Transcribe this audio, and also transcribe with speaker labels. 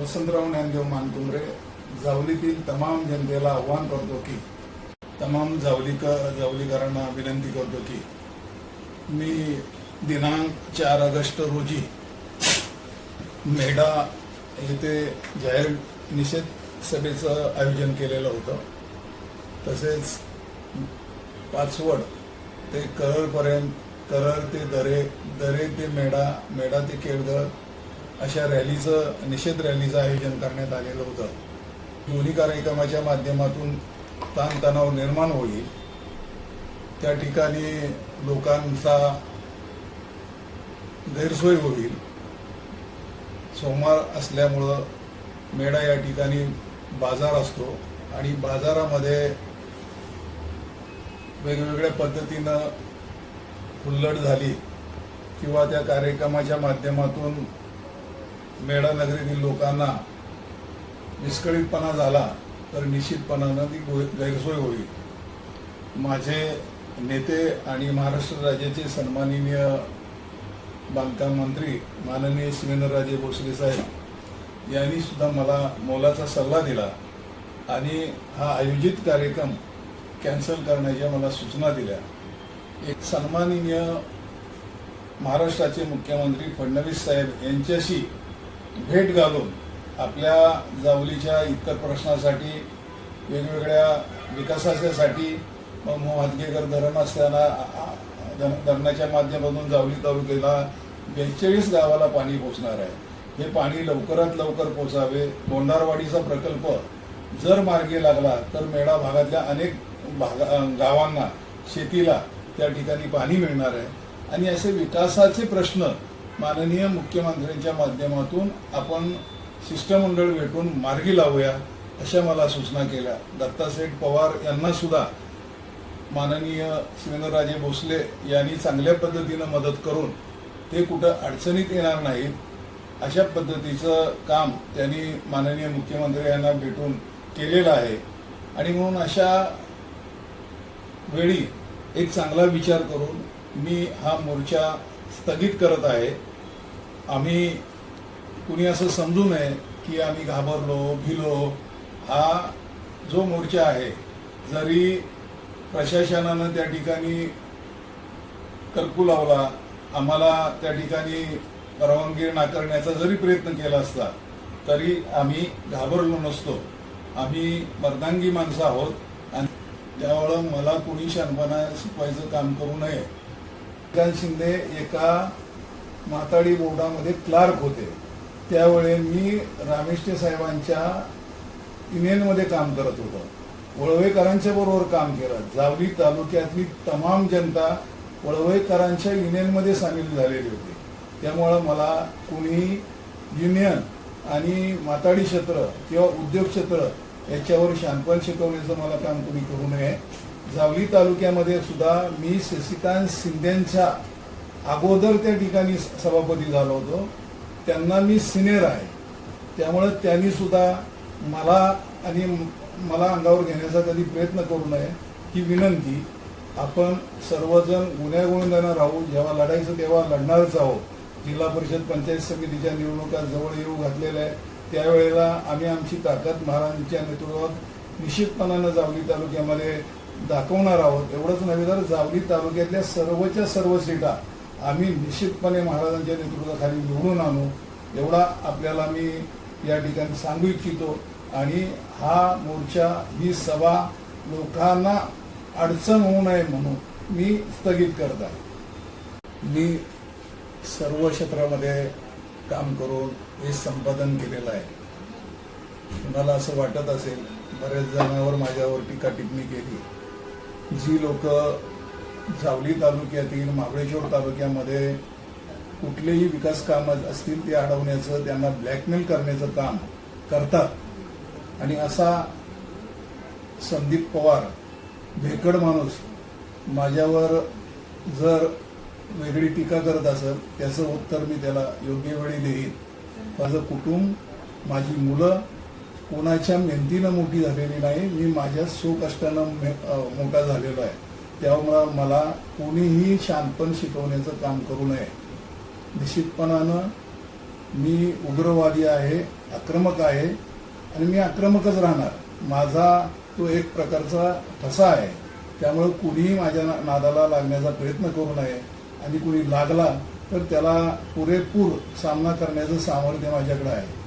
Speaker 1: वसंतराव ज्ञानदेव मानकुमरे जावलीतील तमाम जनतेला आव्हान करतो की तमाम जावलीक जावलीकरांना विनंती करतो की मी दिनांक चार ऑगस्ट रोजी मेढा येथे जाहीर निषेध सभेचं आयोजन केलेलं होतं. तसेच पाचवड ते करळपर्यंत करळ ते दरे दरे ते मेढा मेढा ते केळगड अशा रॅलीचं निषेध रॅलीचं आयोजन करण्यात आलेलं होतं. दोन्ही कार्यक्रमाच्या माध्यमातून ताणतणाव निर्माण होईल. त्या ठिकाणी लोकांचा गैरसोय होईल. सोमवार असल्यामुळं मेढा या ठिकाणी बाजार असतो आणि बाजारामध्ये वेगवेगळ्या पद्धतीनं हुल्लड झाली किंवा त्या कार्यक्रमाच्या माध्यमातून मेढानगरीतील लोकांना विस्कळीतपणा झाला तर निश्चितपणानं ती गो- गैरसोय होईल. माझे नेते आणि महाराष्ट्र राज्याचे सन्माननीय बांधकाम मंत्री माननीय शिवेंद्रराजे भोसले साहेब यांनी सुद्धा मला मोलाचा सल्ला दिला आणि हा आयोजित कार्यक्रम कॅन्सल करण्याच्या मला सूचना दिल्या. एक सन्माननीय महाराष्ट्राचे मुख्यमंत्री फडणवीस साहेब यांच्याशी भेट घालून आपल्या जावलीच्या इतर प्रश्नासाठी वेगवेगळ्या विकासाच्यासाठी मग मोहातगेकर धरण असताना धर- धरणाच्या माध्यमातून जावली तालुक्याला बेचाळीस गावाला पाणी पोचणार आहे. हे पाणी लवकरात लवकर पोचावे. गोंडारवाडीचा प्रकल्प जर मार्गी लागला तर मेळा भागातल्या अनेक भागा गावांना शेतीला त्या ठिकाणी पाणी मिळणार आहे. आणि असे विकासाचे प्रश्न माननीय मुख्यमंत्र्यांच्या माध्यमातून आपण शिष्टमंडळ भेटून मार्गी लावूया अशा मला सूचना केल्या. दत्तासेठ पवार यांना सुद्धा माननीय शिवेंद्रराजे भोसले यांनी चांगल्या पद्धतीनं मदत करून ते कुठं अडचणीत येणार नाहीत अशा पद्धतीचं काम त्यांनी माननीय मुख्यमंत्री यांना भेटून केलेलं आहे. आणि म्हणून अशा वेळी एक चांगला विचार करून मी हा मोर्चा स्थगित करत आहे. आम्ही कुणी असं समजू नये की आम्ही घाबरलो भिलो. हा जो मोर्चा आहे जरी प्रशासनानं त्या ठिकाणी कर्फ्यू लावला आम्हाला त्या ठिकाणी परवानगी नाकारण्याचा जरी प्रयत्न केला असता तरी आम्ही घाबरलो नसतो. आम्ही मर्दांगी माणसं आहोत आणि त्यामुळं मला कुणी शानपणा शिकवायचं काम करू नये. शिंदे एका माताडी बोर्डामध्ये क्लार्क होते. त्यावेळी मी रामेष्टे साहेबांच्या युनियनमध्ये काम करत होतो. वळवेकरांच्या बरोबर काम केलं. जावली तालुक्यातली तमाम जनता वळवेकरांच्या युनियनमध्ये सामील झालेली होती. त्यामुळं मला कुणीही युनियन आणि माताडी क्षेत्र किंवा उद्योग क्षेत्र याच्यावर शानपण शिकवण्याचं मला काम कुणी करू नये. जावली तालुक्यामध्ये सुद्धा मी शशिकांत शिंदेंच्या अगोदर त्या ठिकाणी सभापती झालो होतो. त्यांना मी सिनियर आहे. त्यामुळं त्यांनी सुद्धा मला आणि मला अंगावर घेण्याचा कधी प्रयत्न करू नये ही विनंती. आपण सर्वजण गुन्ह्यागोविंदानं राहू जेव्हा लढायचं तेव्हा लढणारच आहोत. जिल्हा परिषद पंचायत समितीच्या निवडणुका जवळ येऊ घातलेल्या आहेत. त्यावेळेला आम्ही आमची ताकद महाराजांच्या नेतृत्वात निश्चितपणानं जावली तालुक्यामध्ये दाखवणार आहोत. एवढंच नव्हे तर जावली तालुक्यातल्या सर्वच्या सर्व सीटा आम्ही निश्चितपणे महाराजांच्या नेतृत्वाखाली निवडून आणू. एवढा आपल्याला मी या ठिकाणी सांगू इच्छितो. आणि हा मोर्चा ही सभा लोकांना अडचण होऊ नये म्हणून मी स्थगित करत आहे. मी सर्व क्षेत्रामध्ये काम करून हे संपादन केलेलं आहे. कुणाला असं वाटत असेल बऱ्याच जणांवर माझ्यावर टीका टिप्पणी केली. जी लोक जावली तालुक्यातील महाबळेश्वर तालुक्यामध्ये कुठलेही विकास काम असतील ते अडवण्याचं त्यांना ब्लॅकमेल करण्याचं काम करतात. आणि असा संदीप पवार भेकड माणूस माझ्यावर जर वेगळी टीका करत असेल त्याचं उत्तर मी त्याला योग्य वेळी देईन. माझं कुटुंब माझी मुलं कोणाच्या मेहनतीनं मोठी झालेली नाही मी माझ्या सुकष्टानं मे- मोठा झालेलो आहे. त्यामुळं मला कोणीही शानपण शिकवण्याचं काम करू नये. निश्चितपणानं मी उग्रवादी आहे आक्रमक आहे आणि मी आक्रमकच राहणार. माझा तो एक प्रकारचा ठसा आहे. त्यामुळे कुणीही माझ्या ना- नादाला लागण्याचा प्रयत्न करू नये. आणि कुणी लागला तर त्याला पुरेपूर सामना करण्याचं सामर्थ्य माझ्याकडे आहे.